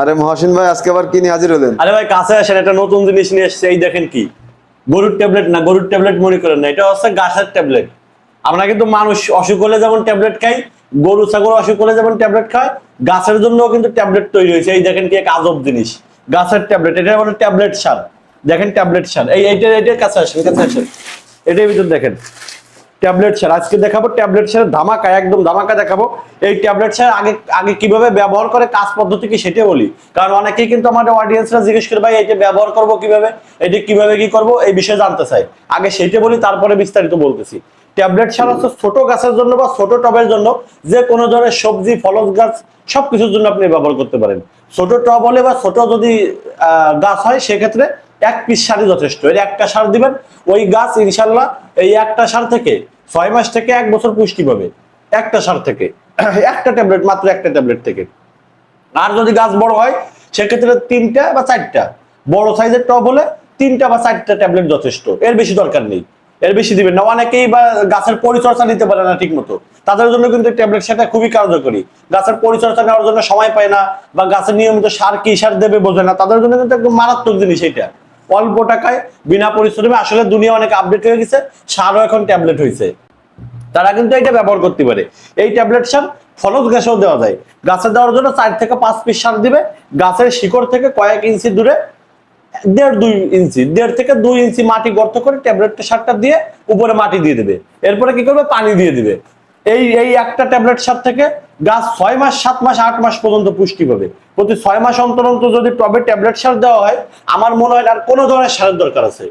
আরে মহাসিন ভাই, আজকে আবার কি নিয়ে হাজির হলেন? আরে ভাই, কাছে আসেন, একটা নতুন জিনিস নিয়ে এসেছে, এই দেখেন কি? গরুর ট্যাবলেট না, গরুর ট্যাবলেট মনে করেন না, এটা হচ্ছে গাছের ট্যাবলেট। আমরা কিন্তু মানুষ অসুখ হলে যেমন ট্যাবলেট খাই, গরু, ছাগল অসুখ হলে যেমন ট্যাবলেট খায়, গাছের জন্য কিন্তু ট্যাবলেট তৈরি হয়েছে। এই দেখেন কি এক আজব জিনিস, গাছের ট্যাবলেট, এটা বলে ট্যাবলেট সার। দেখেন ট্যাবলেট সার, এই এইটা, এইটার কাছে আসেন কাছে আসেন। এটার ভিতর দেখেন। ট্যাবলেট ছাড়া। আজকে দেখাবো ট্যাবলেট ছাড়া ধামাকা, একদম ধামাকা দেখাবো। এই ট্যাবলেট ছাড়া আগে আগে কীভাবে ব্যবহার করে, কাজ পদ্ধতি কি সেটা বলি। কারণ অনেকেই কিন্তু আমাদের অডিয়েন্সরা জিজ্ঞেস করে, ভাই এটা ব্যবহার করব কীভাবে? এটা কীভাবে কি করব? এই বিষয়ে জানতে চাই আগে সেটা বলি, তারপরে বিস্তারিত বলতেছি। ট্যাবলেট ছাড়া হচ্ছে ছোট গাছের জন্য বা ছোট টবের জন্য যে কোনো ধরনের সবজি ফলজ গাছ, সবকিছুর জন্য আপনি ব্যবহার করতে পারেন। ছোট টব হলে বা ছোট যদি গাছ হয়, সেক্ষেত্রে এক পিস সারই যথেষ্ট। এর একটা সার দিবেন, ওই গাছ ইনশাল্লাহ এই একটা সার থেকে ছয় মাস থেকে এক বছর পুষ্টি পাবে, একটা সার থেকে। একটা ট্যাবলেট, মাত্র একটা ট্যাবলেট থেকে। আর যদি গাছ বড় হয়, সেক্ষেত্রে তিনটা বা চারটা। বড় সাইজের টব হলে তিনটা বা চারটা ট্যাবলেট যথেষ্ট। এর বেশি দরকার নেই। এর বেশি দিবেন না। অনেকেই বা গাছের পরিচর্যা নিতে পারে না ঠিক মতো তাদের জন্য কিন্তু ট্যাবলেট সেটা খুবই কার্যকরী। গাছের পরিচর্যা নেওয়ার জন্য সময় পায় না বা গাছের নিয়মিত সার কি সার দেবে বোঝে না। তাদের জন্য কিন্তু একদম মারাত্মক জিনিস এটা অল্প টাকায় বিনা পরিশ্রমে আসলে দুনিয়া অনেক আপডেট হয়ে গেছে, সারও এখন ট্যাবলেট হয়েছে তারা কিন্তু এটা ব্যবহার করতে পারে। এই ট্যাবলেট সার ফলজ গাছেও দেওয়া যায়। গাছে দেওয়ার জন্য চার থেকে পাঁচ পিস সার দিবে। গাছের শিকড় থেকে কয়েক ইঞ্চি দূরে, দেড় দুই ইঞ্চি, দেড় থেকে দুই ইঞ্চি মাটি গর্ত করে ট্যাবলেট সারটা দিয়ে উপরে মাটি দিয়ে দেবে। এরপরে কি করবে? পানি দিয়ে দিবে। এই এই একটা ট্যাবলেট সার থেকে গাছ ছয় মাস সাত মাস আট মাস পর্যন্ত পুষ্টি পাবে। প্রতি ছয় মাস অন্তর অন্তর যদি টবে ট্যাবলেট সার দেওয়া হয় আমার মনে হয় আর কোনো ধরনের সারের দরকার আছে।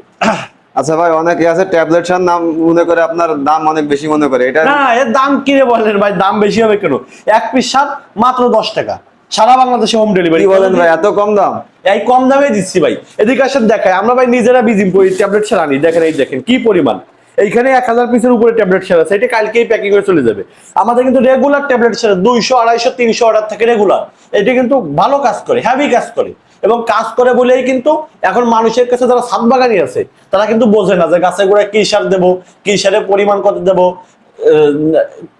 আচ্ছা ভাই অনেকে আছে ট্যাবলেট সার নাম মনে করে আপনার দাম অনেক বেশি মনে করে। এটা না এর দাম কিনে বলেন ভাই? দাম বেশি হবে কেন? এক পিস সার মাত্র দশ টাকা। সারা বাংলাদেশে হোম ডেলিভারি বলেন ভাই এত কম দাম? এই কম দামে দিচ্ছি ভাই। এদিকে আসেন দেখায় আমরা ভাই নিজেরা বিজিম করি ট্যাবলেট সার আনি। দেখেন এই দেখেন কি পরিমাণ। এইখানে এক হাজার পিসের উপরে ট্যাবলেট সার আছে, এটা কালকেই প্যাকিং হয়ে চলে যাবে। আমাদের কিন্তু রেগুলার ট্যাবলেট সার দুইশো, আড়াইশো, তিনশো অর্ডার থাকে রেগুলার এটা কিন্তু ভালো কাজ করে হ্যাভি কাজ করে। এবং কাজ করে বলেই কিন্তু এখন মানুষের কাছে যারা সাত বাগানি আছে, তারা কিন্তু বোঝে না যে গাছে গোড়ায় কি সার দেবো, কি সারের পরিমাণ কত দেবো।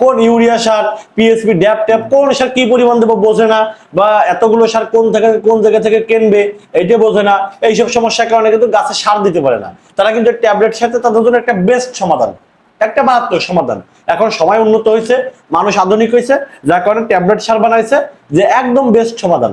কোন ইউরিয়া সার পিএসপি ড্যাপ ট্যাপ, কোন সার কি পরিমাণ দেবো বোঝে না, বা এতগুলো সার কোন থেকে, কোন জায়গা থেকে কিনবে, এইটা বোঝে না, এইসব সমস্যার কারণে কিন্তু গাছে সার দিতে পারে না। তারা কিন্তু ট্যাবলেট সাথে তাদের জন্য একটা বেস্ট সমাধান, একটা মারাত্মক সমাধান। এখন সময় উন্নত হয়েছে, মানুষ আধুনিক হয়েছে, যার কারণে ট্যাবলেট সার বানাইছে, যে একদম বেস্ট সমাধান।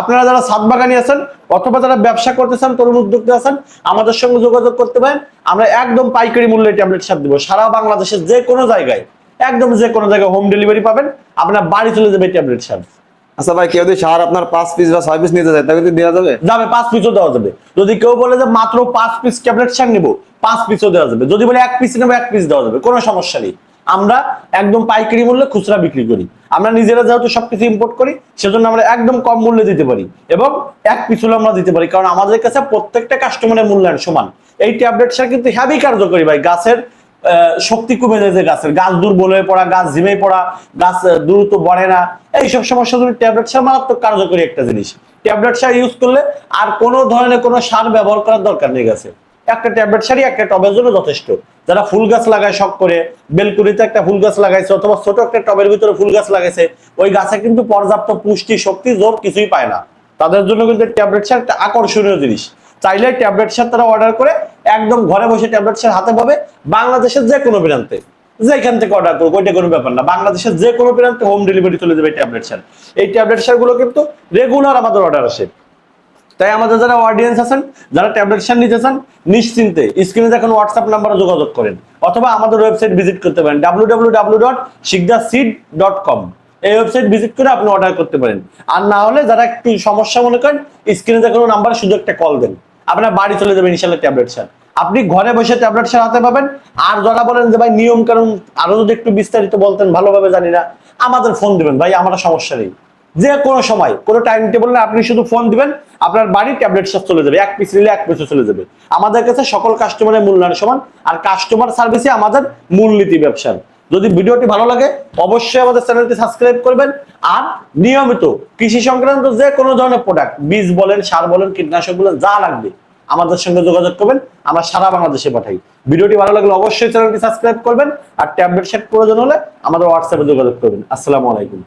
আপনারা যারা সাত বাগানি আছেন অথবা যারা ব্যবসা করতেছেন তরুণ উদ্যোক্তা আছেন আমাদের সঙ্গে যোগাযোগ করতে পারেন। আমরা একদম পাইকারি মূল্যে ট্যাবলেট সার দিব। সারা বাংলাদেশের যে কোনো জায়গায় একদম যে কোনো জায়গায় হোম ডেলিভারি পাবেন। আপনার বাড়ি চলে যাবে ট্যাবলেট সার আচ্ছা ভাই কেউ যদি সার আপনার পাঁচ পিস বা ছয় পিস নিতে চায় তাকে দেওয়া যাবে? যাবে পাঁচ পিসও দেওয়া যাবে। যদি কেউ বলে যে মাত্র পাঁচ পিস ট্যাবলেট সার নিবো পাঁচ পিসও দেওয়া যাবে। যদি বলে এক পিস নেব এক পিস দেওয়া যাবে। কোনো সমস্যা নেই। আমরা একদম পাইকারি মূল্যে খুচরা বিক্রি করি। আমরা নিজেরা যেহেতু সবকিছু ইম্পোর্ট করি, সেজন্য আমরা একদম কম মূল্যে দিতে পারি এবং এক পিস হলে আমরা দিতে পারি। কারণ আমাদের কাছে প্রত্যেকটা কাস্টমারের মূল্যায়ন সমান। এই ট্যাবলেট সার কিন্তু হ্যাভি কার্যকরী ভাই। গাছের শক্তি কমে যায় যে গাছের। গাছ দুর্বল হয়ে পড়া, গাছ ঝিমে পড়া, গাছ দ্রুত বাড়ে না। এইসব সমস্যা জন্য ট্যাবলেট সার মারাত্মক কার্যকরী একটা জিনিস। ট্যাবলেট সার ইউজ করলে আর কোনো ধরনের কোনো সার ব্যবহার করার দরকার নেই গাছে। একটা ট্যাবলেট সারই একটা টবের জন্য যথেষ্ট। যারা ফুল গাছ লাগায় শখ করে, বেলকুনিতে একটা ফুল গাছ লাগাইছে অথবা ছোট একটা টবের ভিতরে ফুল গাছ লাগাইছে, ওই গাছে কিন্তু পর্যাপ্ত পুষ্টি শক্তি, জোর কিছুই পায় না। তাদের জন্য কিন্তু ট্যাবলেট সার একটা আকর্ষণীয় জিনিস। চাইলে ট্যাবলেট সার তারা অর্ডার করে, একদম ঘরে বসে ট্যাবলেট সার হাতে পাবে, বাংলাদেশের যে কোনো প্রান্তে যেখান থেকে অর্ডার করব ওইটা কোনো ব্যাপার না। বাংলাদেশের যে কোনো প্রান্তে হোম ডেলিভারি চলে যাবে ট্যাবলেট সার। এই ট্যাবলেট সারগুলো কিন্তু রেগুলার আমাদের অর্ডার আসে। তাই আমাদের যারা অডিয়েন্স আছেন, যারা ট্যাবলেট সার নিতে চান, নিশ্চিন্তে স্ক্রিনে দেখুন হোয়াটসঅ্যাপ নাম্বারে যোগাযোগ করেন। অথবা আমাদের ওয়েবসাইট ভিজিট করতে পারেন ডাব্লিউ ডট সিড কম এই ওয়েবসাইট ভিজিট করে আপনি অর্ডার করতে পারেন। আর না হলে যারা একটু সমস্যা মনে করেন স্ক্রিনে দেখানো নাম্বারে শুধু একটা কল দেন। আপনার বাড়ি চলে যাবেন ইনশাল্লাহ ট্যাবলেট সার আপনি ঘরে বসে ট্যাবলেট সার হাতে পাবেন। আর যারা বলেন যে, ভাই নিয়ম কারণ আরও যদি একটু বিস্তারিত বলতেন, ভালোভাবে জানি না। আমাদের ফোন দিবেন, ভাই, আমার সমস্যা নেই। যে কোনো সময়, কোনো টাইম টেবল না আপনি শুধু ফোন দিবেন, আপনার বাড়ি ট্যাবলেট সব চলে যাবে, এক পিস নিলে এক পিসে চলে যাবে। আমাদের কাছে সকল কাস্টমারের মূল্যায়ন সমান, আর কাস্টমার সার্ভিসে আমাদের মূলনীতি ব্যবসার। যদি ভিডিওটি ভালো লাগে, অবশ্যই আমাদের চ্যানেলটি সাবস্ক্রাইব করবেন, আর নিয়মিত কৃষি সংক্রান্ত যে কোনো ধরনের প্রোডাক্ট বীজ বলেন, সার বলেন, কীটনাশক বলেন, যা লাগবে, আমাদের সঙ্গে যোগাযোগ করবেন, আমরা সারা বাংলাদেশে পাঠাই। ভিডিওটি ভালো লাগলে অবশ্যই চ্যানেলটি সাবস্ক্রাইব করবেন, আর ট্যাবলেট সেট প্রয়োজন হলে আমাদের হোয়াটসঅ্যাপে যোগাযোগ করবেন। আসসালামু আলাইকুম।